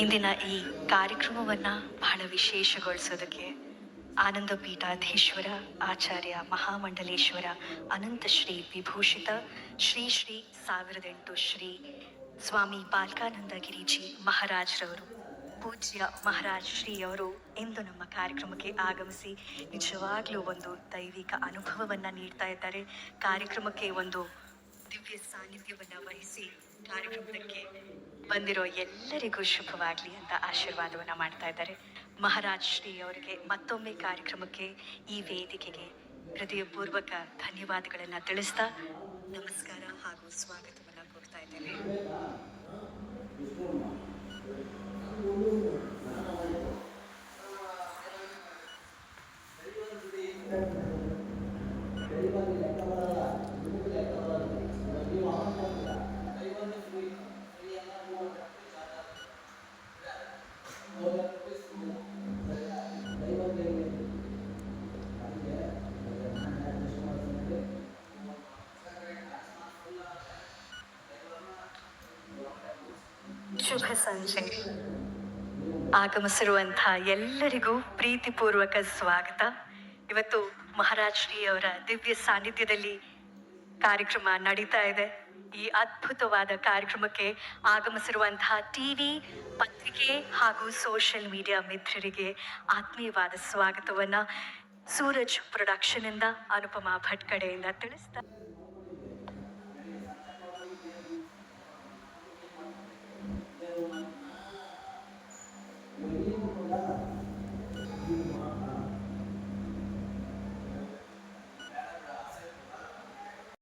ಇಂದಿನ ಈ ಕಾರ್ಯಕ್ರಮವನ್ನು ಬಹಳ ವಿಶೇಷಗೊಳಿಸೋದಕ್ಕೆ ಆನಂದ ಪೀಠಾಧೀಶ್ವರ ಆಚಾರ್ಯ ಮಹಾಮಂಡಲೇಶ್ವರ, ಅನಂತ ಶ್ರೀ ವಿಭೂಷಿತ, ಶ್ರೀ ಶ್ರೀ ಸಾವಿರದ ಎಂಟು ಶ್ರೀ ಸ್ವಾಮಿ ಬಾಲ್ಕಾನಂದ ಗಿರಿಜಿ ಮಹಾರಾಜ್ರವರು, ಪೂಜ್ಯ ಮಹಾರಾಜ್ ಶ್ರೀ ಅವರು ಇಂದು ನಮ್ಮ ಕಾರ್ಯಕ್ರಮಕ್ಕೆ ಆಗಮಿಸಿ ನಿಜವಾಗ್ಲೂ ಒಂದು ದೈವಿಕ ಅನುಭವವನ್ನು ನೀಡ್ತಾ ಇದ್ದಾರೆ. ಕಾರ್ಯಕ್ರಮಕ್ಕೆ ಒಂದು ದಿವ್ಯ ಸಾನ್ನಿಧ್ಯವನ್ನು ವಹಿಸಿ ಕಾರ್ಯಕ್ರಮಕ್ಕೆ ಬಂದಿರೋ ಎಲ್ಲರಿಗೂ ಶುಭವಾಗಲಿ ಅಂತ ಆಶೀರ್ವಾದವನ್ನ ಮಾಡ್ತಾ ಇದ್ದಾರೆ. ಮಹಾರಾಜ್ ಶ್ರೀ ಅವರಿಗೆ ಮತ್ತೊಮ್ಮೆ ಕಾರ್ಯಕ್ರಮಕ್ಕೆ ಈ ವೇದಿಕೆಗೆ ಹೃದಯಪೂರ್ವಕ ಧನ್ಯವಾದಗಳನ್ನು ತಿಳಿಸ್ತಾ ನಮಸ್ಕಾರ ಹಾಗೂ ಸ್ವಾಗತವನ್ನ ಕೊಡ್ತಾ ಇದ್ದೇನೆ. ಶುಭ ಸಂಜೆ ಆಗಮಿಸಿರುವಂಥ ಎಲ್ಲರಿಗೂ ಪ್ರೀತಿಪೂರ್ವಕ ಸ್ವಾಗತ. ಇವತ್ತು ಮಹಾರಾಜ್ ಅವರ ದಿವ್ಯ ಸಾನ್ನಿಧ್ಯದಲ್ಲಿ ಕಾರ್ಯಕ್ರಮ ನಡೀತಾ ಇದೆ. ಈ ಅದ್ಭುತವಾದ ಕಾರ್ಯಕ್ರಮಕ್ಕೆ ಆಗಮಿಸಿರುವಂತಹ ಟಿವಿ ಪತ್ರಿಕೆ ಹಾಗೂ ಸೋಷಿಯಲ್ ಮೀಡಿಯಾ ಮಿತ್ರರಿಗೆ ಆತ್ಮೀಯವಾದ ಸ್ವಾಗತವನ್ನ ಸೂರಜ್ ಪ್ರೊಡಕ್ಷನ್ ಇಂದ ಅನುಪಮಾ ಭಟ್ಕಡೆಯಿಂದ ತಿಳಿಸ್ತಾ